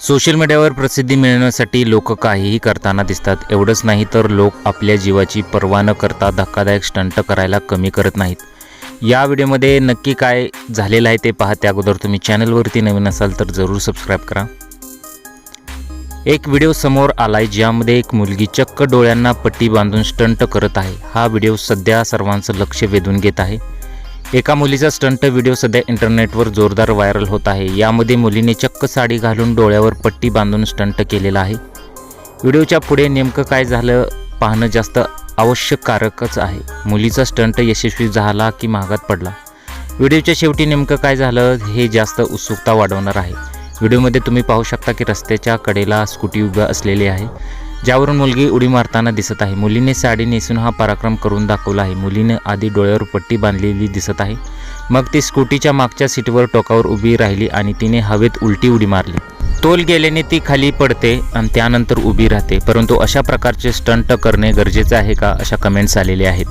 Social मीडियावर प्रसिद्धी मिळवण्यासाठी लोक काहीही करताना दिसतात. एवढंच नाही तर लोक आपल्या जीवाची पर्वा न करता धक्कादायक स्टंट करायला कमी करत नाहीत. या व्हिडिओमध्ये नक्की काय झालेलं आहे ते पहा त्या अगोदर तुम्ही चॅनलवरती नवीन असाल तर जरूर सबस्क्राईब करा. एक व्हिडिओ समोर आलाय ज्यामध्ये एक मुलगी चक्क डोळ्यांना पट्टी बांधून स्टंट करत आहे. हा व्हिडिओ सध्या सर्वांचं लक्ष वेधून घेत आहे. एका मुलीचा स्टंट व्हिडिओ सध्या इंटरनेटवर जोरदार व्हायरल होत आहे. यामध्ये मुलीने चक्क साडी घालून डोळ्यावर पट्टी बांधून स्टंट केलेला आहे. व्हिडिओच्या पुढे नेमकं काय झालं पाहणं जास्त आवश्यककारकच आहे. मुलीचा स्टंट यशस्वी झाला की महागात पडला? व्हिडिओच्या शेवटी नेमकं काय झालं हे जास्त उत्सुकता वाढवणार आहे. व्हिडिओमध्ये तुम्ही पाहू शकता की रस्त्याच्या कडेला स्कूटी उभं असलेली आहे. ज्यावरून मुलगी उडी मारताना दिसत आहे. मुलीने साडी नेसून हा पराक्रम करून दाखवला आहे. मुलीने आधी डोळ्यावर पट्टी बांधलेली दिसत आहे. मग ती स्कूटीच्या मागच्या सीटवर टोकावर उभी राहिली आणि तिने हवेत उलटी उडी मारली. तोल गेल्याने ती खाली पडते आणि त्यानंतर उभी राहते. परंतु अशा प्रकारचे स्टंट करणे गरजेचे आहे का अशा कमेंट्स आलेल्या आहेत.